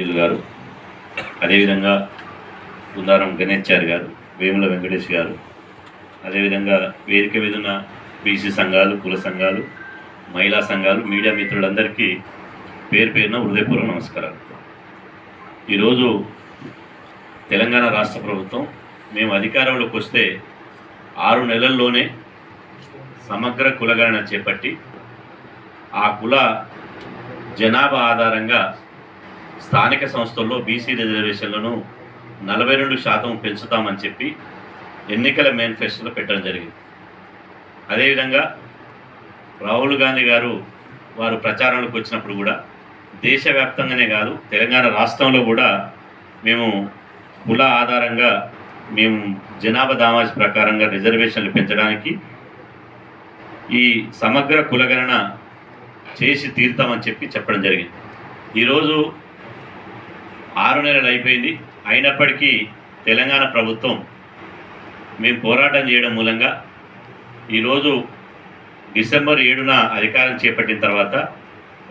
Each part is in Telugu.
జిల్లు గారు అదేవిధంగా ఉందారం గణేశ్చారి గారు వేముల వెంకటేష్ గారు అదేవిధంగా వేదిక మీద ఉన్న బీసీ సంఘాలు కుల సంఘాలు మహిళా సంఘాలు మీడియా మిత్రులందరికీ పేరు పేరున హృదయపూర్వక నమస్కారాలు. ఈరోజు తెలంగాణ రాష్ట్ర ప్రభుత్వం మేము అధికారంలోకి వస్తే ఆరు నెలల్లోనే సమగ్ర కులగణన చేపట్టి ఆ కుల జనాభా ఆధారంగా స్థానిక సంస్థల్లో బీసీ రిజర్వేషన్లను నలభై రెండు శాతం పెంచుతామని చెప్పి ఎన్నికల మేనిఫెస్టోలో పెట్టడం జరిగింది. అదేవిధంగా రాహుల్ గాంధీ గారు వారు ప్రచారంలోకి వచ్చినప్పుడు కూడా దేశవ్యాప్తంగానే కాదు తెలంగాణ రాష్ట్రంలో కూడా మేము కుల ఆధారంగా మేము జనాభా దామాజ్ ప్రకారంగా రిజర్వేషన్లు పెంచడానికి ఈ సమగ్ర కులగణన చేసి తీరుతామని చెప్పి చెప్పడం జరిగింది. ఈరోజు ఆరు నెలలు అయిపోయింది. అయినప్పటికీ తెలంగాణ ప్రభుత్వం మేము పోరాటం చేయడం మూలంగా ఈరోజు డిసెంబర్ ఏడున అధికారం చేపట్టిన తర్వాత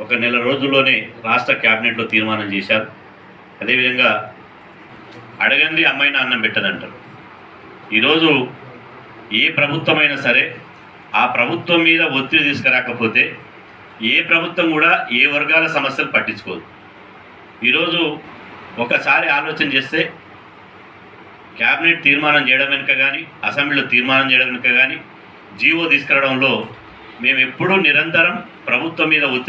ఒక నెల రోజుల్లోనే రాష్ట్ర క్యాబినెట్లో తీర్మానం చేశారు. అదేవిధంగా అడగంది అమ్మాయిన అన్నం పెట్టదంటారు ఈరోజు ఏ ప్రభుత్వమైనా సరే ఆ ప్రభుత్వం మీద ఒత్తిడి తీసుకురాకపోతే ఏ ప్రభుత్వం కూడా ఏ వర్గాల సమస్యలు పట్టించుకోదు. ఈరోజు ఒకసారి ఆలోచన చేస్తే క్యాబినెట్ తీర్మానం చేయడం వెనుక కానీ అసెంబ్లీలో తీర్మానం చేయడం వెనుక కానీ జీవో తీసుకురావడంలో మేము ఎప్పుడూ నిరంతరం ప్రభుత్వం మీద ఒత్తిడి